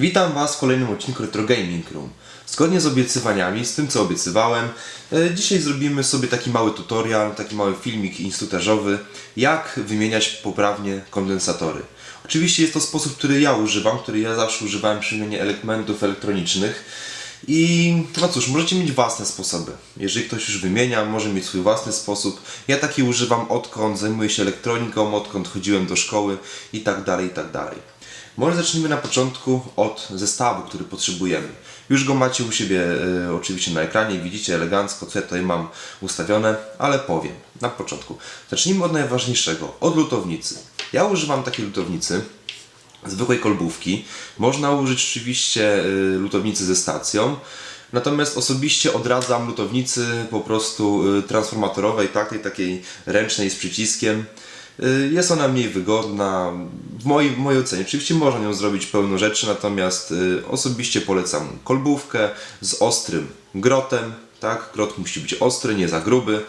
Witam Was w kolejnym odcinku Retro Gaming Room. Zgodnie z obiecywaniami, z tym co obiecywałem, e, dzisiaj zrobimy sobie taki mały tutorial, taki mały filmik instruktażowy, jak wymieniać poprawnie kondensatory. Oczywiście jest to sposób, który ja używam, który ja zawsze używałem przy wymianie elementów elektronicznych. I no cóż, możecie mieć własne sposoby. Jeżeli ktoś już wymienia, może mieć swój własny sposób. Ja taki używam odkąd zajmuję się elektroniką, odkąd chodziłem do szkoły i tak dalej, i tak dalej. Może zacznijmy na początku od zestawu, który potrzebujemy. Już go macie u siebie e, oczywiście na ekranie, widzicie elegancko, co ja tutaj mam ustawione, ale powiem na początku. Zacznijmy od najważniejszego, od lutownicy. Ja używam takiej lutownicy, zwykłej kolbówki. Można użyć oczywiście y, lutownicy ze stacją. Natomiast osobiście odradzam lutownicy po prostu y, transformatorowej, tak, tej takiej ręcznej z przyciskiem. Y, Jest ona mniej wygodna, w mojej, w mojej ocenie. Oczywiście można nią zrobić pełno rzeczy, natomiast y, osobiście polecam kolbówkę z ostrym grotem. Tak? Grot musi być ostry, nie za gruby.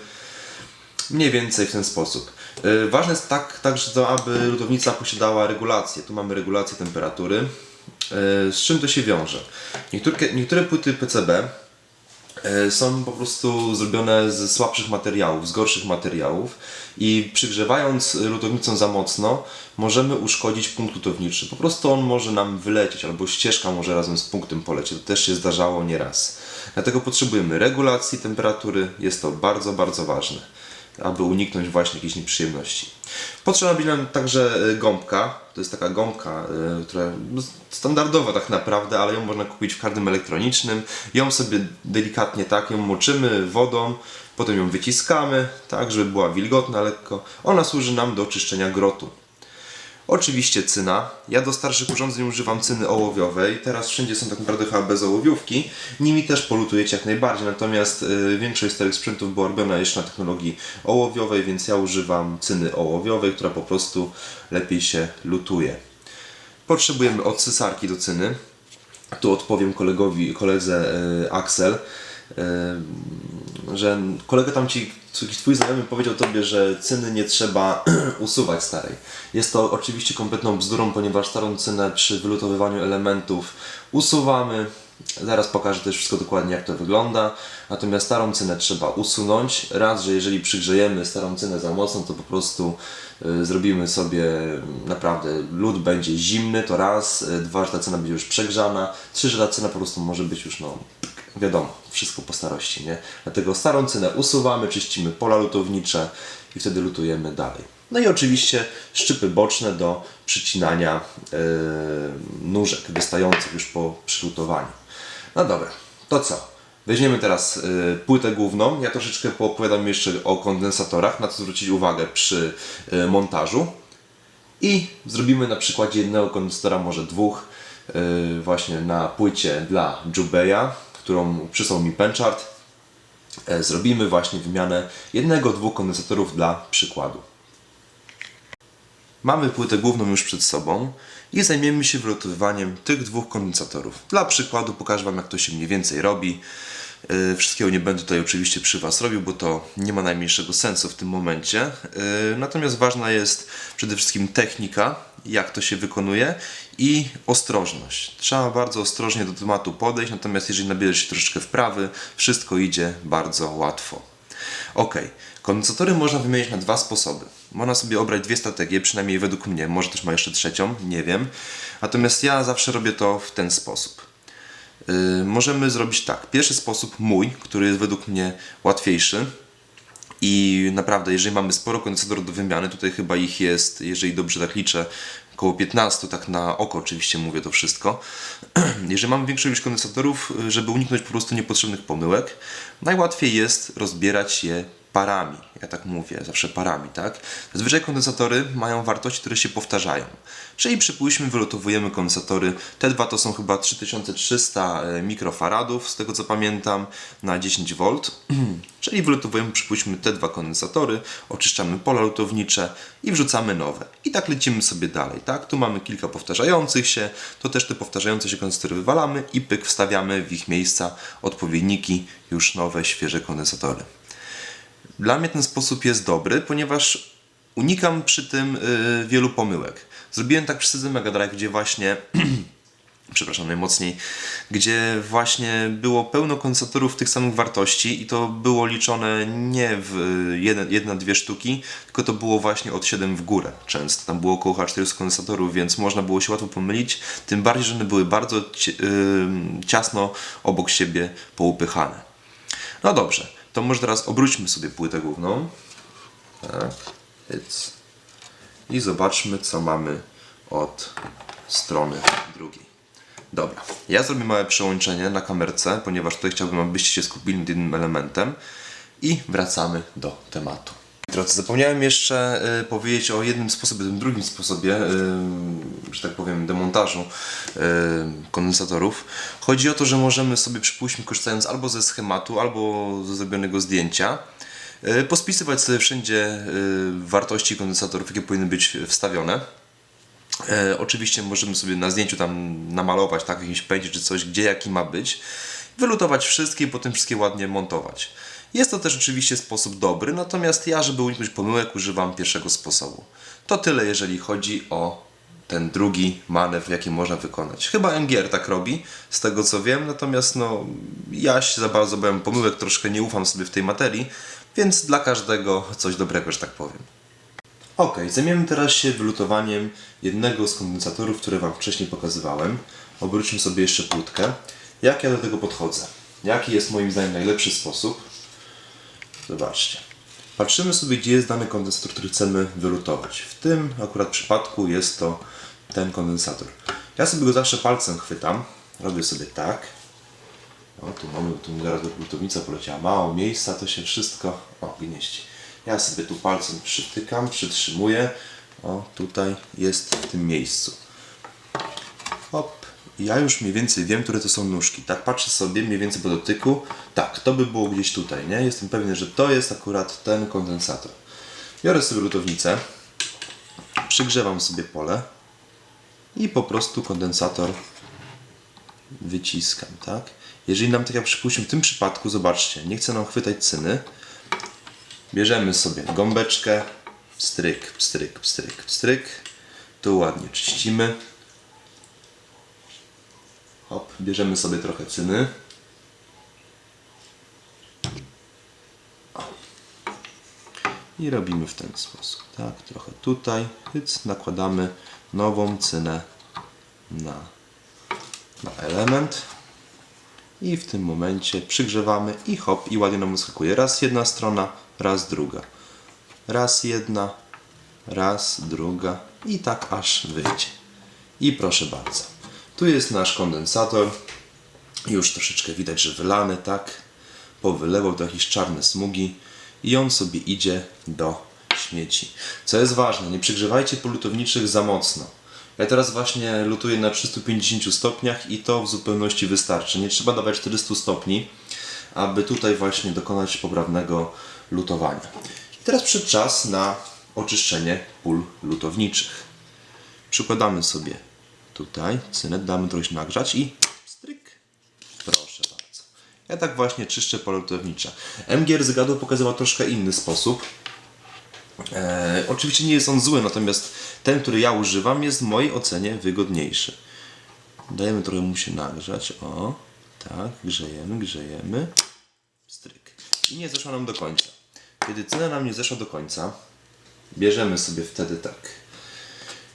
Mniej więcej w ten sposób. Yy, Ważne jest tak, także to, aby lutownica posiadała regulację. Tu mamy regulację temperatury. Z czym to się wiąże? Niektóre, niektóre płyty PCB są po prostu zrobione ze słabszych materiałów, z gorszych materiałów i przygrzewając lutownicą za mocno możemy uszkodzić punkt lutowniczy. Po prostu on może nam wylecieć albo ścieżka może razem z punktem polecieć. To też się zdarzało nieraz. Dlatego potrzebujemy regulacji temperatury. Jest to bardzo, bardzo ważne aby uniknąć właśnie jakichś nieprzyjemności. Potrzeba będzie nam także e, gąbka. To jest taka gąbka, e, która no, standardowa tak naprawdę, ale ją można kupić w każdym elektronicznym. Ją sobie delikatnie tak, ją moczymy wodą, potem ją wyciskamy, tak, żeby była wilgotna lekko. Ona służy nam do czyszczenia grotu. Oczywiście cyna. Ja do starszych urządzeń używam cyny ołowiowej. Teraz wszędzie są tak naprawdę chyba bez ołowiówki. Nimi też polutujecie jak najbardziej. Natomiast y, większość starych sprzętów była robiona jeszcze na technologii ołowiowej, więc ja używam cyny ołowiowej, która po prostu lepiej się lutuje. Potrzebujemy odsysarki do cyny. Tu odpowiem kolegowi, koledze y, Axel, że kolega tam ci, jakiś twój znajomy powiedział tobie, że cyny nie trzeba usuwać starej. Jest to oczywiście kompletną bzdurą, ponieważ starą cynę przy wylutowywaniu elementów usuwamy. Zaraz pokażę też wszystko dokładnie jak to wygląda. Natomiast starą cynę trzeba usunąć. Raz, że jeżeli przygrzejemy starą cynę za mocno, to po prostu y, zrobimy sobie naprawdę lód będzie zimny, to raz. Y, Dwa, że ta cena będzie już przegrzana. Trzy, że ta cena po prostu może być już no wiadomo, wszystko po starości, nie? Dlatego starą cynę usuwamy, czyścimy pola lutownicze i wtedy lutujemy dalej. No i oczywiście szczypy boczne do przycinania yy, nóżek wystających już po przylutowaniu. No dobra, to co? Weźmiemy teraz y, płytę główną. Ja troszeczkę poopowiadam jeszcze o kondensatorach, na co zwrócić uwagę przy y, montażu. I zrobimy na przykładzie jednego kondensatora, może dwóch, y, właśnie na płycie dla Jubeya, którą przysłał mi Penchart. E, Zrobimy właśnie wymianę jednego, dwóch kondensatorów dla przykładu. Mamy płytę główną już przed sobą i zajmiemy się wylotowywaniem tych dwóch kondensatorów. Dla przykładu pokażę Wam jak to się mniej więcej robi. Yy, Wszystkiego nie będę tutaj oczywiście przy Was robił, bo to nie ma najmniejszego sensu w tym momencie. Yy, Natomiast ważna jest przede wszystkim technika, jak to się wykonuje i ostrożność. Trzeba bardzo ostrożnie do tematu podejść, natomiast jeżeli nabierze się troszeczkę wprawy, wszystko idzie bardzo łatwo. Ok, kondensatory można wymienić na dwa sposoby. Można sobie obrać dwie strategie, przynajmniej według mnie, może też ma jeszcze trzecią, nie wiem. Natomiast ja zawsze robię to w ten sposób. Yy, możemy zrobić tak. Pierwszy sposób mój, który jest według mnie łatwiejszy. I naprawdę, jeżeli mamy sporo kondensatorów do wymiany, tutaj chyba ich jest, jeżeli dobrze tak liczę, około 15, tak na oko oczywiście mówię to wszystko. Jeżeli mamy większą ilość kondensatorów, y, żeby uniknąć po prostu niepotrzebnych pomyłek, najłatwiej jest rozbierać je parami. Ja tak mówię, zawsze parami, tak? Zazwyczaj kondensatory mają wartości, które się powtarzają. Czyli przypuśćmy, wylotowujemy kondensatory. Te dwa to są chyba 3300 mikrofaradów, z tego co pamiętam, na 10 V. Czyli wylotowujemy, przypuśćmy, te dwa kondensatory, oczyszczamy pola lutownicze i wrzucamy nowe. I tak lecimy sobie dalej, tak? Tu mamy kilka powtarzających się, to też te powtarzające się kondensatory wywalamy i pyk, wstawiamy w ich miejsca odpowiedniki, już nowe, świeże kondensatory. Dla mnie ten sposób jest dobry, ponieważ unikam przy tym y, wielu pomyłek. Zrobiłem tak przy Sydze Mega Drive, gdzie właśnie przepraszam, najmocniej, gdzie właśnie było pełno kondensatorów tych samych wartości i to było liczone nie w jeden, jedna, dwie sztuki, tylko to było właśnie od 7 w górę często. Tam było około chyba 400 kondensatorów, więc można było się łatwo pomylić, tym bardziej, że one były bardzo ci- ciasno obok siebie poupychane. No dobrze, to może teraz obróćmy sobie płytę główną. Tak, hyc. I zobaczmy, co mamy od strony drugiej. Dobra, ja zrobię małe przełączenie na kamerce, ponieważ tutaj chciałbym, abyście się skupili nad jednym elementem i wracamy do tematu. Drodzy, zapomniałem jeszcze y, powiedzieć o jednym sposobie, tym drugim sposobie, y, że tak powiem, demontażu y, kondensatorów. Chodzi o to, że możemy sobie, przypuśćmy, korzystając albo ze schematu, albo ze zrobionego zdjęcia, y, pospisywać sobie wszędzie y, wartości kondensatorów, jakie powinny być wstawione. E, oczywiście możemy sobie na zdjęciu tam namalować tak, w jakimś pędzie czy coś, gdzie jaki ma być, wylutować wszystkie i potem wszystkie ładnie montować. Jest to też oczywiście sposób dobry, natomiast ja, żeby uniknąć pomyłek, używam pierwszego sposobu. To tyle, jeżeli chodzi o ten drugi manewr, jaki można wykonać. Chyba MGR tak robi, z tego co wiem, natomiast no, ja się za bardzo bałem pomyłek, troszkę nie ufam sobie w tej materii, więc dla każdego coś dobrego, że tak powiem. Ok, zajmiemy teraz się wylutowaniem jednego z kondensatorów, które Wam wcześniej pokazywałem. Obróćmy sobie jeszcze płytkę. Jak ja do tego podchodzę? Jaki jest moim zdaniem najlepszy sposób? Zobaczcie. Patrzymy sobie, gdzie jest dany kondensator, który chcemy wylutować. W tym akurat przypadku jest to ten kondensator. Ja sobie go zawsze palcem chwytam. Robię sobie tak. O, tu mamy, tu mi zaraz lutownica poleciała. Mało miejsca, to się wszystko o, gnieści. Ja sobie tu palcem przytykam, przytrzymuję. O, tutaj jest w tym miejscu. Ja już mniej więcej wiem, które to są nóżki. Tak patrzę sobie mniej więcej po dotyku. Tak, to by było gdzieś tutaj, nie? Jestem pewien, że to jest akurat ten kondensator. Biorę sobie lutownicę, przygrzewam sobie pole i po prostu kondensator wyciskam, tak? Jeżeli nam, tak jak przypuśćmy, w tym przypadku, zobaczcie, nie chce nam chwytać cyny, bierzemy sobie gąbeczkę, stryk, stryk, stryk, stryk, tu ładnie czyścimy, hop, bierzemy sobie trochę cyny, i robimy w ten sposób, tak, trochę tutaj, hyc, nakładamy nową cynę na, na element, i w tym momencie przygrzewamy i hop i ładnie nam wyskakuje. Raz jedna strona, raz druga. Raz jedna, raz druga i tak aż wyjdzie. I proszę bardzo. Tu jest nasz kondensator. Już troszeczkę widać, że wylany, tak? Powylewał to jakieś czarne smugi i on sobie idzie do śmieci. Co jest ważne, nie przygrzewajcie polutowniczych za mocno. Ja teraz właśnie lutuję na 350 stopniach i to w zupełności wystarczy. Nie trzeba dawać 400 stopni, aby tutaj właśnie dokonać poprawnego lutowania. I teraz przyszedł czas na oczyszczenie pól lutowniczych. Przykładamy sobie tutaj cynet, damy trochę nagrzać i stryk. Proszę bardzo. Ja tak właśnie czyszczę pole lutownicze. MGR Zygadu pokazywał troszkę inny sposób. E, oczywiście nie jest on zły, natomiast ten, który ja używam, jest w mojej ocenie wygodniejszy. Dajemy trochę mu się nagrzać. O, tak, grzejemy, grzejemy. Stryk. I nie zeszła nam do końca. Kiedy cena nam nie zeszła do końca, bierzemy sobie wtedy tak.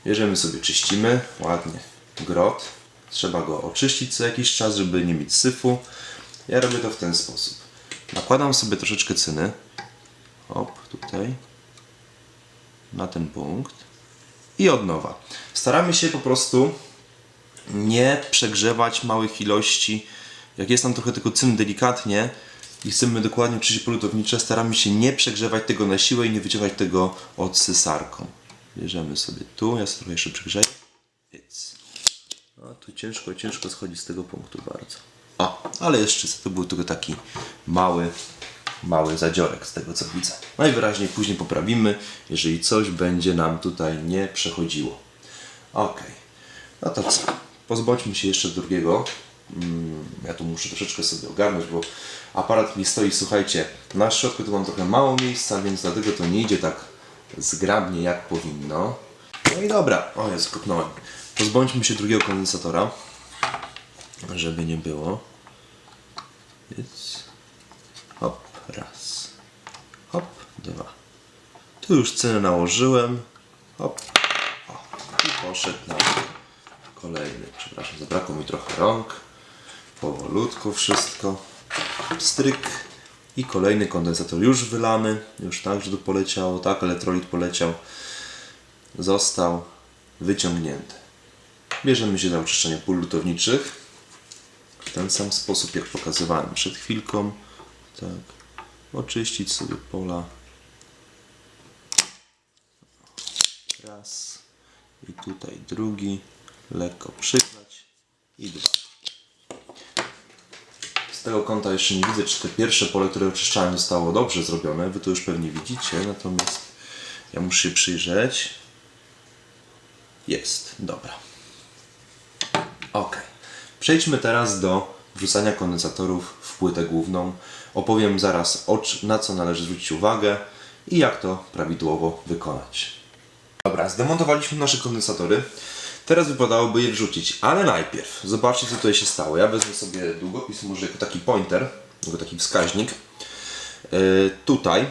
Bierzemy sobie, czyścimy ładnie grot. Trzeba go oczyścić co jakiś czas, żeby nie mieć syfu. Ja robię to w ten sposób. Nakładam sobie troszeczkę cyny. Hop, tutaj na ten punkt i od nowa. Staramy się po prostu nie przegrzewać małych ilości. Jak jest tam trochę tylko cyn delikatnie i chcemy dokładnie czyścić polutownicze, staramy się nie przegrzewać tego na siłę i nie wyciewać tego odsysarką. Bierzemy sobie tu, ja sobie trochę jeszcze przegrzeję. Pyc. No tu ciężko, ciężko schodzi z tego punktu bardzo. O, ale jeszcze to był tylko taki mały mały zadziorek z tego co widzę. Najwyraźniej później poprawimy, jeżeli coś będzie nam tutaj nie przechodziło. Ok, no to co? Pozbądźmy się jeszcze drugiego. Mm, Ja tu muszę troszeczkę sobie ogarnąć, bo aparat mi stoi, słuchajcie, na środku tu mam trochę mało miejsca, więc dlatego to nie idzie tak zgrabnie jak powinno. No i dobra, o jest, kopnąłem. Pozbądźmy się drugiego kondensatora. żeby nie było. Więc hop, raz, hop, dwa. Tu już cenę nałożyłem, hop, o, i poszedł na kolejny. Przepraszam, zabrakło mi trochę rąk. Powolutku wszystko. Stryk. I kolejny kondensator już wylany. Już tak, że tu poleciało. Tak, elektrolit poleciał. Został wyciągnięty. Bierzemy się za oczyszczenie pól lutowniczych. W ten sam sposób, jak pokazywałem przed chwilką. Tak. Oczyścić sobie pola. Raz. I tutaj drugi. Lekko przygrzać. I dwa. Z tego kąta jeszcze nie widzę, czy te pierwsze pole, które oczyszczałem, zostało dobrze zrobione. Wy to już pewnie widzicie, natomiast ja muszę się przyjrzeć. Jest, dobra. Ok. Przejdźmy teraz do wrzucania kondensatorów w płytę główną. Opowiem zaraz, na co należy zwrócić uwagę i jak to prawidłowo wykonać. Dobra, zdemontowaliśmy nasze kondensatory. Teraz wypadałoby je wrzucić, ale najpierw zobaczcie co tutaj się stało. Ja wezmę sobie długopis może jako taki pointer, jako taki wskaźnik. Yy, tutaj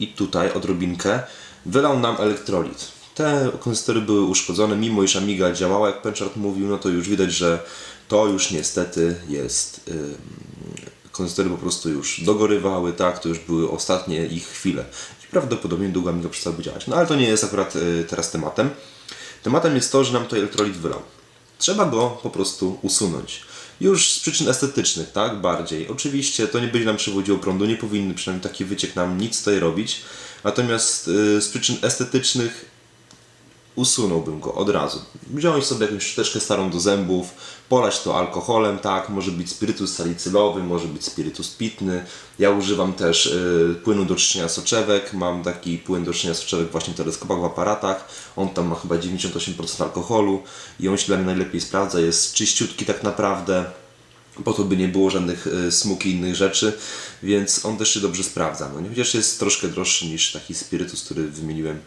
i tutaj odrobinkę wylał nam elektrolit. Te kondensatory były uszkodzone, mimo iż Amiga działała jak Penchart mówił, no to już widać, że to już niestety jest ym, kondensatory po prostu już dogorywały, tak, to już były ostatnie ich chwile. I prawdopodobnie długo Amiga przestałaby działać. No ale to nie jest akurat y, teraz tematem. Tematem jest to, że nam to elektrolit wylał. Trzeba go po prostu usunąć. Już z przyczyn estetycznych, tak? Bardziej. Oczywiście to nie będzie nam przywodziło prądu, nie powinny przynajmniej taki wyciek nam nic tutaj robić. Natomiast y, z przyczyn estetycznych usunąłbym go od razu. Wziąć sobie jakąś szczoteczkę starą do zębów, polać to alkoholem, tak, może być spirytus salicylowy, może być spirytus pitny. Ja używam też y, płynu do czyszczenia soczewek, mam taki płyn do czyszczenia soczewek właśnie w teleskopach, w aparatach. On tam ma chyba 98% alkoholu i on się dla mnie najlepiej sprawdza, jest czyściutki tak naprawdę po to by nie było żadnych y, smug i innych rzeczy, więc on też się dobrze sprawdza. No, chociaż jest troszkę droższy niż taki spirytus, który wymieniłem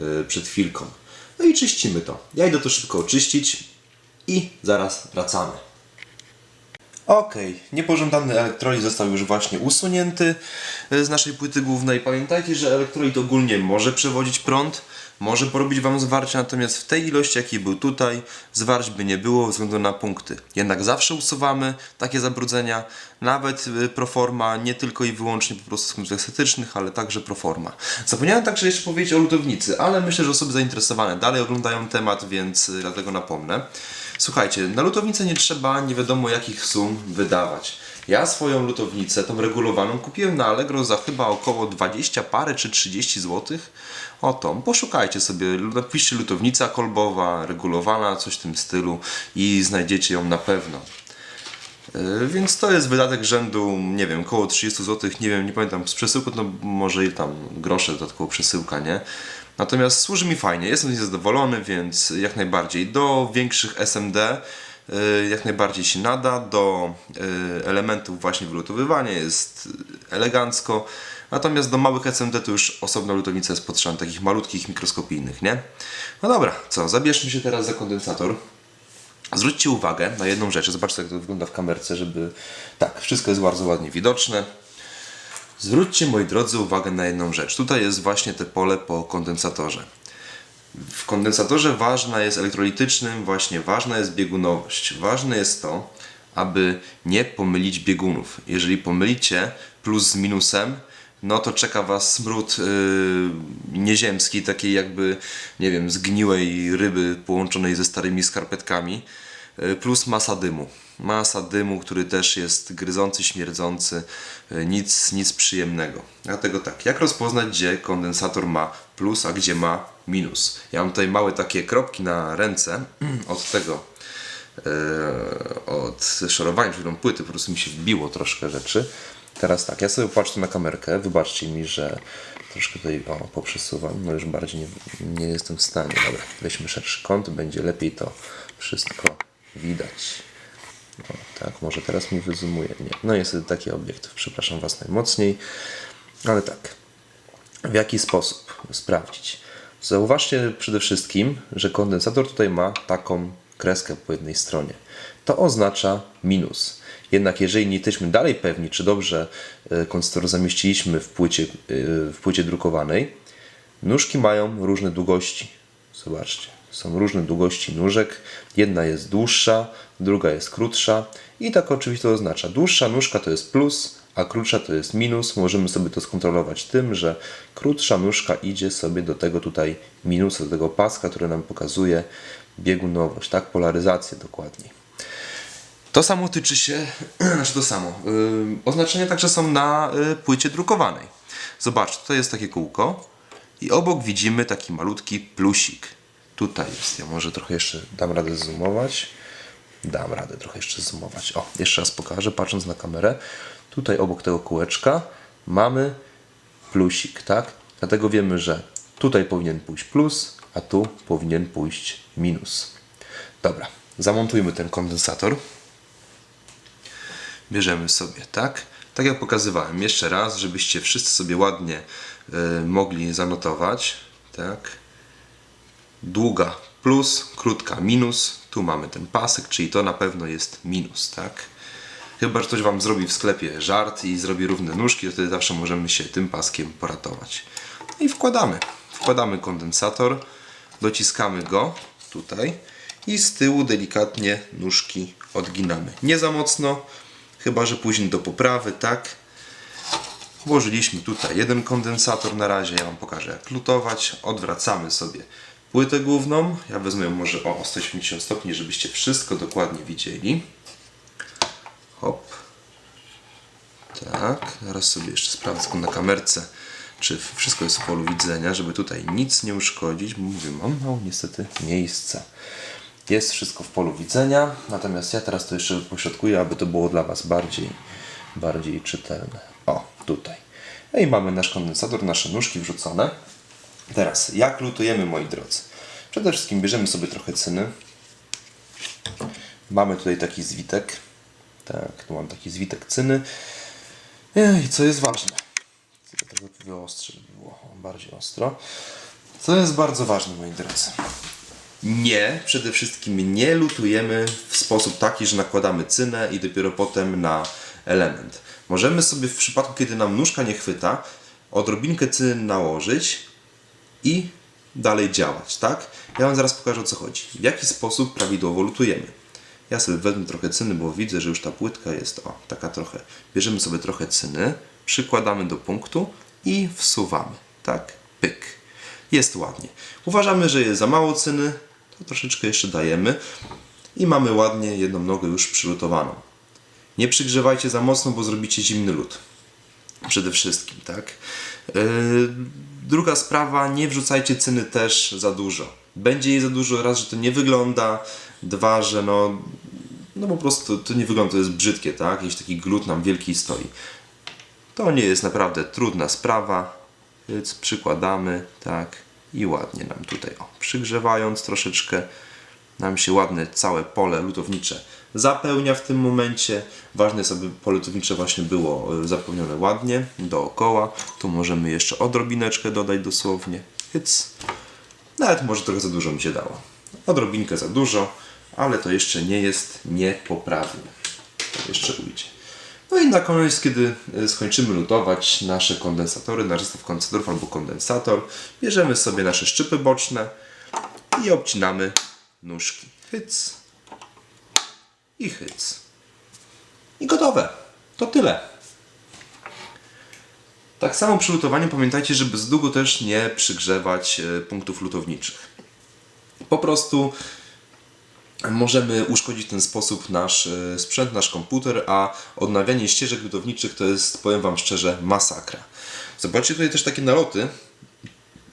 y, przed chwilką. No i czyścimy to. Ja idę to szybko oczyścić i zaraz wracamy. Ok, niepożądany elektrolit został już właśnie usunięty z naszej płyty głównej. Pamiętajcie, że elektrolit ogólnie może przewodzić prąd, może porobić Wam zwarcie, natomiast w tej ilości, jaki był tutaj, zwarć by nie było ze względu na punkty. Jednak zawsze usuwamy takie zabrudzenia, nawet y, proforma, nie tylko i wyłącznie po prostu z względów estetycznych, ale także proforma. Zapomniałem także jeszcze powiedzieć o lutownicy, ale myślę, że osoby zainteresowane dalej oglądają temat, więc y, dlatego napomnę. Słuchajcie, na lutownicę nie trzeba nie wiadomo jakich sum wydawać. Ja swoją lutownicę, tą regulowaną, kupiłem na Allegro za chyba około 20 parę czy 30 zł. O tą, poszukajcie sobie, napiszcie lutownica kolbowa, regulowana, coś w tym stylu i znajdziecie ją na pewno. Yy, Więc to jest wydatek rzędu, nie wiem, około 30 zł, nie wiem, nie pamiętam, z przesyłką to może i tam grosze dodatkowo przesyłka, nie? Natomiast służy mi fajnie, jestem z niej zadowolony, więc jak najbardziej. Do większych SMD jak najbardziej się nada, do yy, elementów właśnie wylutowywania jest elegancko, natomiast do małych SMD to już osobna lutownica jest potrzebna, takich malutkich, mikroskopijnych, nie? No dobra, co, zabierzmy się teraz za kondensator. Zwróćcie uwagę na jedną rzecz, zobaczcie jak to wygląda w kamerce, żeby... Tak, wszystko jest bardzo ładnie widoczne. Zwróćcie, moi drodzy, uwagę na jedną rzecz. Tutaj jest właśnie te pole po kondensatorze. W kondensatorze ważna jest elektrolitycznym, właśnie ważna jest biegunowość. Ważne jest to, aby nie pomylić biegunów. Jeżeli pomylicie plus z minusem, no to czeka Was smród yy, nieziemski, takiej jakby, nie wiem, zgniłej ryby połączonej ze starymi skarpetkami, yy, plus masa dymu. Masa dymu, który też jest gryzący, śmierdzący, yy, nic, nic przyjemnego. Dlatego tak, jak rozpoznać, gdzie kondensator ma plus, a gdzie ma minus? Ja mam tutaj małe takie kropki na ręce od tego, e, od szorowania, czyli tą płyty, po prostu mi się wbiło troszkę rzeczy. Teraz tak, ja sobie patrzę na kamerkę, wybaczcie mi, że troszkę tutaj o, poprzesuwam, no już bardziej nie, nie jestem w stanie. Dobra, weźmy szerszy kąt, będzie lepiej to wszystko widać. O, tak, może teraz mi wyzumuje. Nie, no jest taki obiektyw, przepraszam Was najmocniej, ale tak. W jaki sposób sprawdzić? Zauważcie przede wszystkim, że kondensator tutaj ma taką kreskę po jednej stronie. to oznacza minus. Jednak jeżeli nie jesteśmy dalej pewni, czy dobrze e, konstruktor zamieściliśmy w płycie, e, w płycie drukowanej, nóżki mają różne długości. Zobaczcie, są różne długości nóżek. Jedna jest dłuższa, druga jest krótsza i tak oczywiście to oznacza. Dłuższa nóżka to jest plus, a krótsza to jest minus. Możemy sobie to skontrolować tym, że krótsza nóżka idzie sobie do tego tutaj minusa, do tego paska, który nam pokazuje biegunowość, tak? Polaryzację dokładniej. To samo tyczy się, znaczy to samo. Yy, oznaczenia także są na y, płycie drukowanej. Zobaczcie, to jest takie kółko i obok widzimy taki malutki plusik. Tutaj jest. Ja może trochę jeszcze dam radę zoomować. Dam radę trochę jeszcze zoomować. O, jeszcze raz pokażę, patrząc na kamerę. Tutaj obok tego kółeczka mamy plusik, tak? Dlatego wiemy, że tutaj powinien pójść plus, a tu powinien pójść minus. Dobra, zamontujmy ten kondensator. Bierzemy sobie, tak? Tak jak pokazywałem, jeszcze raz, żebyście wszyscy sobie ładnie y, mogli zanotować, tak? Długa plus, krótka minus. Tu mamy ten pasek, czyli to na pewno jest minus, tak? Chyba, że ktoś Wam zrobi w sklepie żart i zrobi równe nóżki, to wtedy zawsze możemy się tym paskiem poratować. No I wkładamy. Wkładamy kondensator, dociskamy go tutaj i z tyłu delikatnie nóżki odginamy. Nie za mocno, chyba że później do poprawy, tak? Włożyliśmy tutaj jeden kondensator na razie, ja Wam pokażę jak lutować. Odwracamy sobie płytę główną. Ja wezmę może o 180 stopni, żebyście wszystko dokładnie widzieli. Hop. Tak, teraz sobie jeszcze sprawdzę na kamerce, czy wszystko jest w polu widzenia, żeby tutaj nic nie uszkodzić, mówię, mam mało niestety miejsca. Jest wszystko w polu widzenia, natomiast ja teraz to jeszcze pośrodkuję, aby to było dla Was bardziej, bardziej czytelne. O, tutaj. No i mamy nasz kondensator, nasze nóżki wrzucone. Teraz, jak lutujemy, moi drodzy? Przede wszystkim bierzemy sobie trochę cyny. Mamy tutaj taki zwitek. Tak, tu mam taki zwitek cyny. I co jest ważne? Tego wyostrzyć, żeby było bardziej ostro. Co jest bardzo ważne, moi drodzy? Nie, przede wszystkim nie lutujemy w sposób taki, że nakładamy cynę i dopiero potem na element. Możemy sobie w przypadku, kiedy nam nóżka nie chwyta, odrobinkę cyny nałożyć i dalej działać, tak? Ja Wam zaraz pokażę o co chodzi. W jaki sposób prawidłowo lutujemy. Ja sobie wezmę trochę cyny, bo widzę, że już ta płytka jest o, taka trochę. Bierzemy sobie trochę cyny, przykładamy do punktu i wsuwamy, tak? Pyk. Jest ładnie. Uważamy, że jest za mało cyny, to troszeczkę jeszcze dajemy i mamy ładnie jedną nogę już przylutowaną. Nie przygrzewajcie za mocno, bo zrobicie zimny lód. Przede wszystkim, tak? Yy, druga sprawa, nie wrzucajcie cyny też za dużo. Będzie jej za dużo, raz, że to nie wygląda, dwa, że no, no po prostu to nie wygląda, to jest brzydkie, tak? Jakiś taki glut nam wielki stoi. To nie jest naprawdę trudna sprawa, więc przykładamy, tak, i ładnie nam tutaj, o, przygrzewając troszeczkę, nam się ładne całe pole lutownicze zapełnia w tym momencie. Ważne jest, aby pole lutownicze właśnie było e, zapełnione ładnie, dookoła. Tu możemy jeszcze odrobineczkę dodać dosłownie. Hyc. Nawet może trochę za dużo mi się dało. Odrobinkę za dużo, ale to jeszcze nie jest niepoprawne. To jeszcze ujdzie. No i na koniec, kiedy e, skończymy lutować nasze kondensatory, nasz zestaw kondensatorów albo kondensator, bierzemy sobie nasze szczypy boczne i obcinamy nóżki. Hyc i hyc. I gotowe. To tyle. Tak samo przy lutowaniu pamiętajcie, żeby z długo też nie przygrzewać e, punktów lutowniczych. Po prostu możemy uszkodzić w ten sposób nasz e, sprzęt, nasz komputer, a odnawianie ścieżek lutowniczych to jest, powiem Wam szczerze, masakra. Zobaczcie tutaj też takie naloty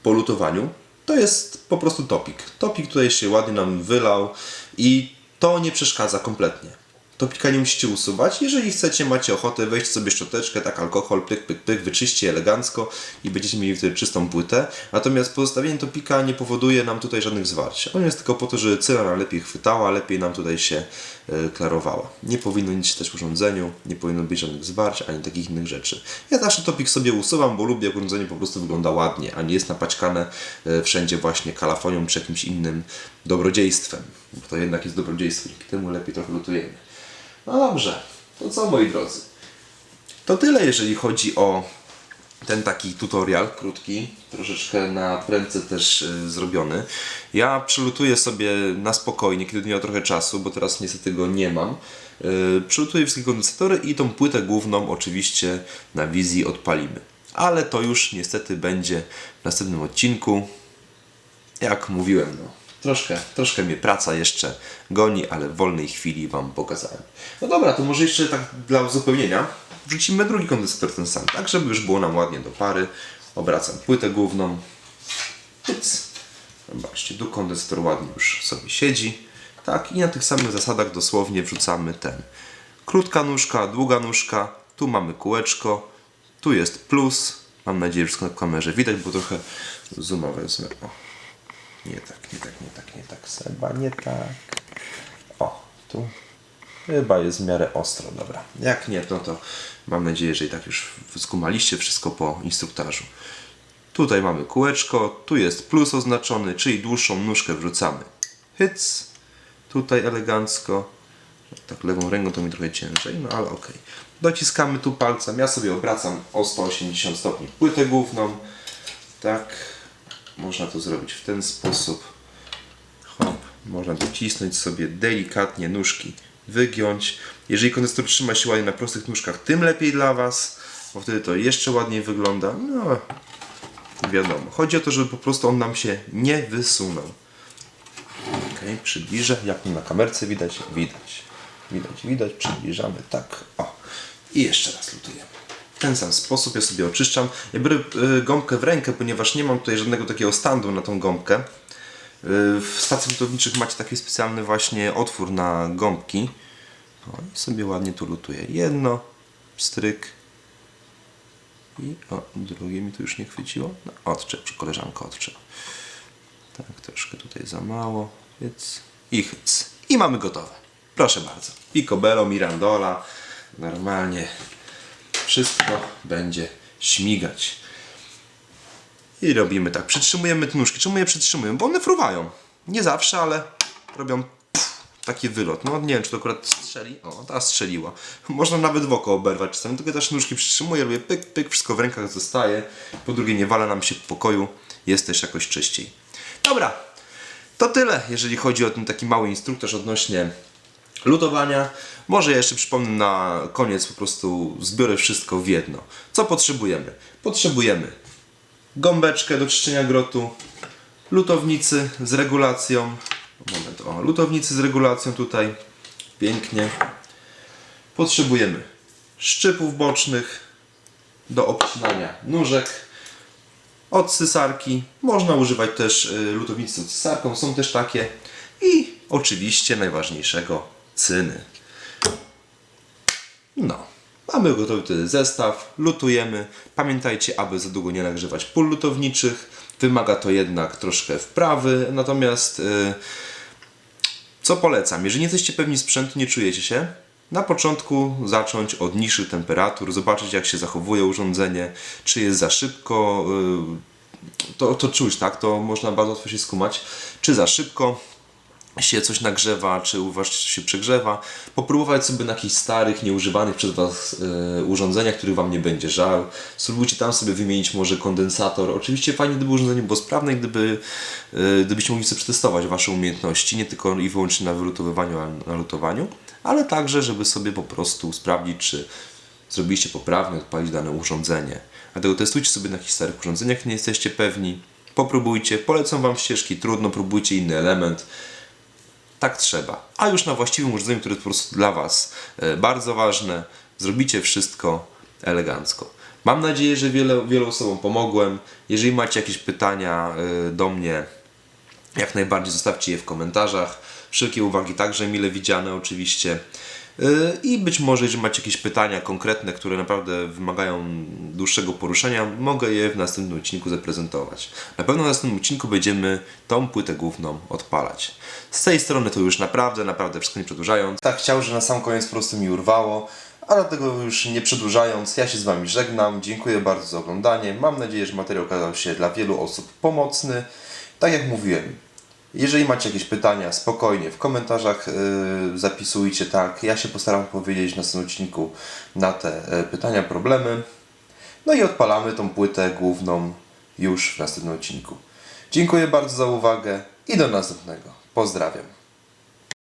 po lutowaniu. To jest po prostu topik. Topik tutaj się ładnie nam wylał i to nie przeszkadza kompletnie. Topika nie musicie usuwać. Jeżeli chcecie, macie ochotę wejść sobie szczoteczkę, tak alkohol, pyk, pyk, pyk, wyczyście elegancko i będziecie mieli wtedy czystą płytę. Natomiast pozostawienie topika nie powoduje nam tutaj żadnych zwarć. On jest tylko po to, żeby cyra lepiej chwytała, lepiej nam tutaj się e, klarowała. Nie powinno nic też w urządzeniu, nie powinno być żadnych zwarć, ani takich innych rzeczy. Ja zawsze topik sobie usuwam, bo lubię, jak urządzenie po prostu wygląda ładnie, a nie jest napaćkane e, wszędzie właśnie kalafonią czy jakimś innym dobrodziejstwem. Bo to jednak jest dobrodziejstwo, dzięki temu lepiej trochę lutujemy. No dobrze, to co moi drodzy? To tyle, jeżeli chodzi o ten taki tutorial krótki, troszeczkę na prędce też y, zrobiony. Ja przylutuję sobie na spokojnie, kiedy miał trochę czasu, bo teraz niestety go nie mam. Yy, przylutuję wszystkie kondensatory i tą płytę główną oczywiście na wizji odpalimy. Ale to już niestety będzie w następnym odcinku. Jak mówiłem, no, troszkę, troszkę mnie praca jeszcze goni, ale w wolnej chwili Wam pokazałem. No dobra, to może jeszcze tak dla uzupełnienia wrzucimy drugi kondensator ten sam, tak żeby już było nam ładnie do pary. Obracam płytę główną. Pyc. Zobaczcie, tu kondensator ładnie już sobie siedzi. Tak, i na tych samych zasadach dosłownie wrzucamy ten. Krótka nóżka, długa nóżka, tu mamy kółeczko, tu jest plus. Mam nadzieję, że wszystko na kamerze widać, bo trochę zooma wezmę. O. Nie tak, nie tak, nie tak, nie tak. Seba, nie tak. O, tu chyba jest w miarę ostro, dobra. Jak nie, no to mam nadzieję, że i tak już skumaliście wszystko po instruktażu. Tutaj mamy kółeczko, tu jest plus oznaczony, czyli dłuższą nóżkę wrzucamy. Hyc, tutaj elegancko. Tak lewą ręką to mi trochę ciężej, no ale okej. Dociskamy tu palcem, ja sobie obracam o 180 stopni płytę główną. Tak, można to zrobić w ten sposób. Hop, można docisnąć sobie delikatnie nóżki, wygiąć. Jeżeli kondensator trzyma się ładnie na prostych nóżkach, tym lepiej dla Was, bo wtedy to jeszcze ładniej wygląda. No, wiadomo. Chodzi o to, żeby po prostu on nam się nie wysunął. Ok, przybliżę. Jak na kamerce widać? Widać. Widać, widać. Przybliżamy. Tak. O. I jeszcze raz lutujemy. Ten sam sposób ja sobie oczyszczam. Ja biorę y, gąbkę w rękę, ponieważ nie mam tutaj żadnego takiego standu na tą gąbkę. Y, w stacjach lutowniczych macie taki specjalny właśnie otwór na gąbki. O, i sobie ładnie tu lutuję. Jedno, stryk. I o, drugie mi tu już nie chwyciło. No, odczep, czy koleżanka odczep. Tak, troszkę tutaj za mało. Hyc i hyc. I mamy gotowe. Proszę bardzo. Picobello, Mirandola. Normalnie wszystko będzie śmigać. I robimy tak. Przytrzymujemy te nóżki. Czemu je przytrzymujemy? Bo one fruwają. Nie zawsze, ale robią pff, taki wylot. No nie wiem, czy to akurat strzeli. O, ta strzeliła. Można nawet w oko oberwać czasami. Tylko też nóżki przytrzymuję, robię pyk, pyk, wszystko w rękach zostaje. Po drugie, nie wala nam się w pokoju. Jest też jakoś czyściej. Dobra, to tyle, jeżeli chodzi o ten taki mały instruktaż odnośnie lutowania. Może jeszcze przypomnę na koniec, po prostu zbiorę wszystko w jedno. Co potrzebujemy? Potrzebujemy gąbeczkę do czyszczenia grotu, lutownicy z regulacją. Moment, o, lutownicy z regulacją tutaj. Pięknie. Potrzebujemy szczypów bocznych do obcinania nóżek od cysarki. Można używać też y, lutownicy z cysarką, są też takie. I oczywiście najważniejszego cyny. No, mamy gotowy wtedy zestaw, lutujemy. Pamiętajcie, aby za długo nie nagrzewać pól lutowniczych. Wymaga to jednak troszkę wprawy, natomiast y, co polecam? Jeżeli nie jesteście pewni sprzętu, nie czujecie się, na początku zacząć od niższych temperatur, zobaczyć jak się zachowuje urządzenie, czy jest za szybko, y, to, to czuć, tak? To można bardzo łatwo się skumać, czy za szybko się coś nagrzewa, czy u Was się przegrzewa. Popróbować sobie na jakichś starych, nieużywanych przez Was y, urządzeniach, których Wam nie będzie żal. Spróbujcie tam sobie wymienić może kondensator. Oczywiście fajnie, gdyby urządzenie było sprawne i gdyby, y, gdybyście mogli sobie przetestować Wasze umiejętności, nie tylko i wyłącznie na wylutowywaniu, a na lutowaniu, ale także, żeby sobie po prostu sprawdzić, czy zrobiliście poprawnie, odpalić dane urządzenie. Dlatego testujcie sobie na jakichś starych urządzeniach, nie jesteście pewni. Popróbujcie, polecam Wam ścieżki, trudno, próbujcie inny element tak trzeba. A już na właściwym urządzeniu, które jest po prostu dla Was e, bardzo ważne, zrobicie wszystko elegancko. Mam nadzieję, że wiele, wielu osobom pomogłem. Jeżeli macie jakieś pytania e, do mnie, jak najbardziej zostawcie je w komentarzach. Wszelkie uwagi także mile widziane oczywiście. Yy, I być może, jeżeli macie jakieś pytania konkretne, które naprawdę wymagają dłuższego poruszenia, mogę je w następnym odcinku zaprezentować. Na pewno w następnym odcinku będziemy tą płytę główną odpalać. Z tej strony to już naprawdę, naprawdę wszystko nie przedłużając. Tak chciał, że na sam koniec po prostu mi urwało, a dlatego już nie przedłużając, ja się z Wami żegnam. Dziękuję bardzo za oglądanie. Mam nadzieję, że materiał okazał się dla wielu osób pomocny. Tak jak mówiłem, jeżeli macie jakieś pytania, spokojnie w komentarzach yy, zapisujcie, tak. Ja się postaram powiedzieć w następnym odcinku na te e, pytania, problemy. No i odpalamy tą płytę główną już w następnym odcinku. Dziękuję bardzo za uwagę i do następnego. Pozdrawiam.